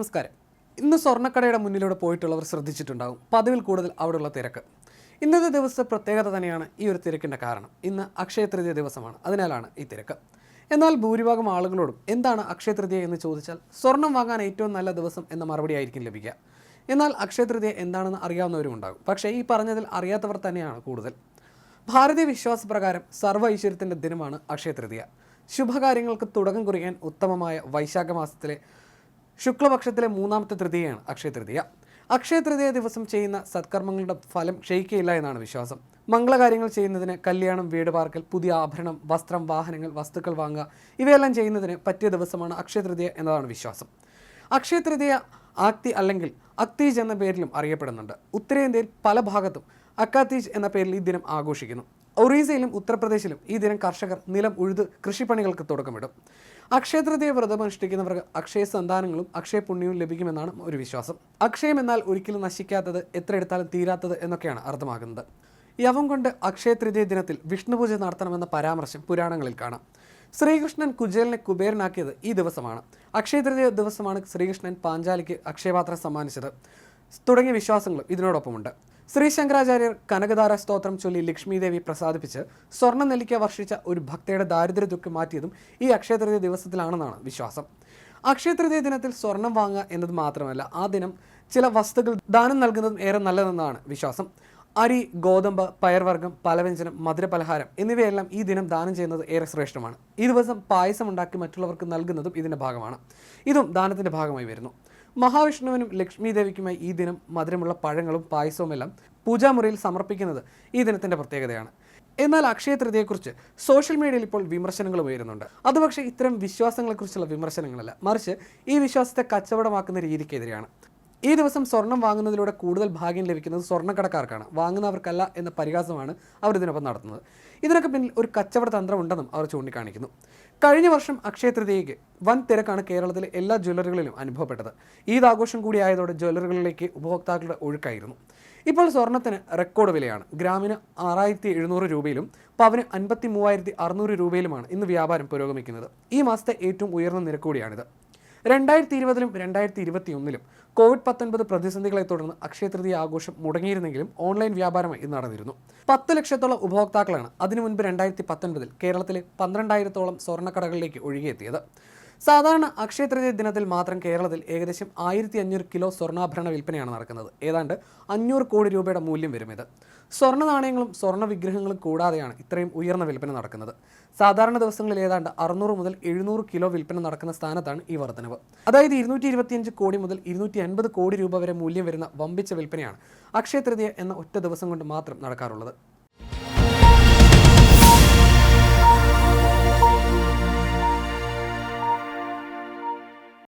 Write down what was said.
നമസ്കാരം. ഇന്ന് സ്വർണക്കടയുടെ മുന്നിലൂടെ പോയിട്ടുള്ളവർ ശ്രദ്ധിച്ചിട്ടുണ്ടാകും പതിവിൽ കൂടുതൽ അവിടെയുള്ള തിരക്ക്. ഇന്നത്തെ ദിവസത്തെ പ്രത്യേകത തന്നെയാണ് ഈ ഒരു തിരക്കിന്റെ കാരണം. ഇന്ന് അക്ഷയതൃതീയ ദിവസമാണ്. അതിനാലാണ് ഈ തിരക്ക്. എന്നാൽ ഭൂരിഭാഗം ആളുകളോടും എന്താണ് അക്ഷയതൃതീയ എന്ന് ചോദിച്ചാൽ സ്വർണം വാങ്ങാൻ ഏറ്റവും നല്ല ദിവസം എന്ന മറുപടി ആയിരിക്കും ലഭിക്കുക. എന്നാൽ അക്ഷയതൃതീയ എന്താണെന്ന് അറിയാവുന്നവരും ഉണ്ടാകും. പക്ഷേ ഈ പറഞ്ഞതിൽ അറിയാത്തവർ തന്നെയാണ് കൂടുതൽ. ഭാരതീയ വിശ്വാസപ്രകാരം സർവ ഐശ്വര്യത്തിന്റെ ദിനമാണ് അക്ഷയതൃതീയ ശുഭകാര്യങ്ങൾക്ക് തുടക്കം കുറിക്കാൻ ഉത്തമമായ വൈശാഖ മാസത്തിലെ ശുക്ലപക്ഷത്തിലെ മൂന്നാമത്തെ തൃതീയയാണ് അക്ഷയ തൃതീയ. അക്ഷയ തൃതീയ ദിവസം ചെയ്യുന്ന സത്കർമ്മങ്ങളുടെ ഫലം ക്ഷയിക്കുകയില്ല എന്നാണ് വിശ്വാസം. മംഗളകാര്യങ്ങൾ ചെയ്യുന്നതിന് കല്യാണം വീട് പാർക്കൽ പുതിയ ആഭരണം വസ്ത്രം വാഹനങ്ങൾ വസ്തുക്കൾ വാങ്ങുക ഇവയെല്ലാം ചെയ്യുന്നതിന് പറ്റിയ ദിവസമാണ് അക്ഷയ തൃതീയ എന്നതാണ് വിശ്വാസം. അക്ഷയ തൃതീയ ആക്തി അല്ലെങ്കിൽ അക്തീജ് എന്ന പേരിലും അറിയപ്പെടുന്നുണ്ട്. ഉത്തരേന്ത്യയിൽ പല ഭാഗത്തും അക്കാത്തീജ് എന്ന പേരിൽ ഈ ദിനം ആഘോഷിക്കുന്നു. ഒറീസയിലും ഉത്തർപ്രദേശിലും ഈ ദിനം കർഷകർ നിലം ഉഴുത് കൃഷിപ്പണികൾക്ക് തുടക്കമിടും. അക്ഷയതൃതീയ വ്രതം അനുഷ്ഠിക്കുന്നവർക്ക് അക്ഷയ സന്താനങ്ങളും അക്ഷയ പുണ്യവും ലഭിക്കുമെന്നാണ് ഒരു വിശ്വാസം. അക്ഷയം എന്നാൽ ഒരിക്കലും നശിക്കാത്തത് എത്ര എടുത്താലും തീരാത്തത് എന്നൊക്കെയാണ് അർത്ഥമാകുന്നത് യവം കൊണ്ട് അക്ഷയ തൃതീയ ദിനത്തിൽ വിഷ്ണുപൂജ നടത്തണമെന്ന പരാമർശം പുരാണങ്ങളിൽ കാണാം. ശ്രീകൃഷ്ണൻ കുജേലിനെ കുബേരനാക്കിയത് ഈ ദിവസമാണ്. അക്ഷയ തൃതീയ ദിവസമാണ് ശ്രീകൃഷ്ണൻ പാഞ്ചാലിക്ക് അക്ഷയപാത്രം സമ്മാനിച്ചത്. തുടങ്ങിയ വിശ്വാസങ്ങളും ഇതിനോടൊപ്പമുണ്ട്. ശ്രീ ശങ്കരാചാര്യർ കനകധാര സ്തോത്രം ചൊല്ലി ലക്ഷ്മീദേവി പ്രസാദിപ്പിച്ച് സ്വർണ നെല്ലിക്ക വർഷിച്ച ഒരു ഭക്തയുടെ ദാരിദ്ര്യ ദുഃഖം മാറ്റിയതും ഈ അക്ഷയതൃതീയ ദിവസത്തിലാണെന്നാണ് വിശ്വാസം. അക്ഷയതൃതീയ ദിനത്തിൽ സ്വർണം വാങ്ങുക എന്നത് മാത്രമല്ല ആ ദിനം ചില വസ്തുക്കൾ ദാനം നൽകുന്നതും ഏറെ നല്ലതെന്നാണ് വിശ്വാസം. അരി ഗോതമ്പ് പയർവർഗം പലവ്യഞ്ജനം മധുരപലഹാരം എന്നിവയെല്ലാം ഈ ദിനം ദാനം ചെയ്യുന്നത് ഏറെ ശ്രേഷ്ഠമാണ്. ഈ ദിവസം പായസം ഉണ്ടാക്കി മറ്റുള്ളവർക്ക് നൽകുന്നതും ഇതിന്റെ ഭാഗമാണ്. ഇതും ദാനത്തിന്റെ ഭാഗമായി വരുന്നു. മഹാവിഷ്ണുവിനും ലക്ഷ്മി ദേവിക്കുമായി ഈ ദിനം മധുരമുള്ള പഴങ്ങളും പായസവും എല്ലാം പൂജാമുറിയിൽ സമർപ്പിക്കുന്നത് ഈ ദിനത്തിന്റെ പ്രത്യേകതയാണ്. എന്നാൽ അക്ഷയ തൃതിയെക്കുറിച്ച് സോഷ്യൽ മീഡിയയിൽ ഇപ്പോൾ വിമർശനങ്ങൾ ഉയരുന്നുണ്ട്. അത് പക്ഷേ ഇത്തരം വിശ്വാസങ്ങളെക്കുറിച്ചുള്ള വിമർശനങ്ങളല്ല. മറിച്ച് ഈ വിശ്വാസത്തെ കച്ചവടമാക്കുന്ന രീതിക്കെതിരെയാണ്. ഈ ദിവസം സ്വർണം വാങ്ങുന്നതിലൂടെ കൂടുതൽ ഭാഗ്യം ലഭിക്കുന്നത് സ്വർണക്കടക്കാർക്കാണ്. വാങ്ങുന്നവർക്കല്ല എന്ന പരിഹാസമാണ് അവർ ഇതിനൊപ്പം നടത്തുന്നത്. ഇതിനൊക്കെ പിന്നിൽ ഒരു കച്ചവട തന്ത്രം ഉണ്ടെന്നും അവർ ചൂണ്ടിക്കാണിക്കുന്നു. കഴിഞ്ഞ വർഷം അക്ഷയ തൃതീയയ്ക്ക് വൻ തിരക്കാണ് കേരളത്തിലെ എല്ലാ ജ്വല്ലറികളിലും അനുഭവപ്പെട്ടത്. ഈദ് ആഘോഷം കൂടിയായതോടെ ജ്വല്ലറികളിലേക്ക് ഉപഭോക്താക്കളുടെ ഒഴുക്കായിരുന്നു. ഇപ്പോൾ സ്വർണത്തിന് റെക്കോർഡ് വിലയാണ്. ഗ്രാമിന് ആറായിരത്തി എഴുന്നൂറ് രൂപയിലും പവന് അൻപത്തി മൂവായിരത്തി അറുന്നൂറ് രൂപയിലുമാണ് ഇന്ന് വ്യാപാരം പുരോഗമിക്കുന്നത്. ഈ മാസത്തെ ഏറ്റവും ഉയർന്ന നിരക്ക് കൂടിയാണിത്. രണ്ടായിരത്തി ഇരുപതിലും രണ്ടായിരത്തി ഇരുപത്തി ഒന്നിലും കോവിഡ് പത്തൊൻപത് പ്രതിസന്ധികളെ തുടർന്ന് അക്ഷയ തൃതീയ ആഘോഷം മുടങ്ങിയിരുന്നെങ്കിലും ഓൺലൈൻ വ്യാപാരമായി നടന്നിരുന്നു. പത്ത് ലക്ഷത്തോളം ഉപഭോക്താക്കളാണ് അതിനു മുൻപ് രണ്ടായിരത്തി പത്തൊൻപതിൽ കേരളത്തിലെ പന്ത്രണ്ടായിരത്തോളം സ്വർണക്കടകളിലേക്ക് ഒഴുകിയെത്തിയത്. സാധാരണ അക്ഷയ തൃതീയ ദിനത്തിൽ മാത്രം കേരളത്തിൽ ഏകദേശം ആയിരത്തി അഞ്ഞൂറ് കിലോ സ്വർണാഭരണ വിൽപ്പനയാണ് നടക്കുന്നത്. ഏതാണ്ട് അഞ്ഞൂറ് കോടി രൂപയുടെ മൂല്യം വരും ഇത് സ്വർണ നാണയങ്ങളും സ്വർണ വിഗ്രഹങ്ങളും കൂടാതെയാണ് ഇത്രയും ഉയർന്ന വിൽപ്പന നടക്കുന്നത്. സാധാരണ ദിവസങ്ങളിൽ ഏതാണ്ട് അറുന്നൂറ് മുതൽ എഴുന്നൂറ് കിലോ വിൽപ്പന നടക്കുന്ന സ്ഥാനത്താണ് ഈ വർധനവ്. അതായത് ഇരുന്നൂറ്റി ഇരുപത്തിയഞ്ച് കോടി മുതൽ ഇരുന്നൂറ്റി അൻപത് കോടി രൂപ വരെ മൂല്യം വരുന്ന വമ്പിച്ച വിൽപ്പനയാണ് അക്ഷയ തൃതീയ എന്ന ഒറ്റ ദിവസം കൊണ്ട് മാത്രം നടക്കാറുള്ളത്.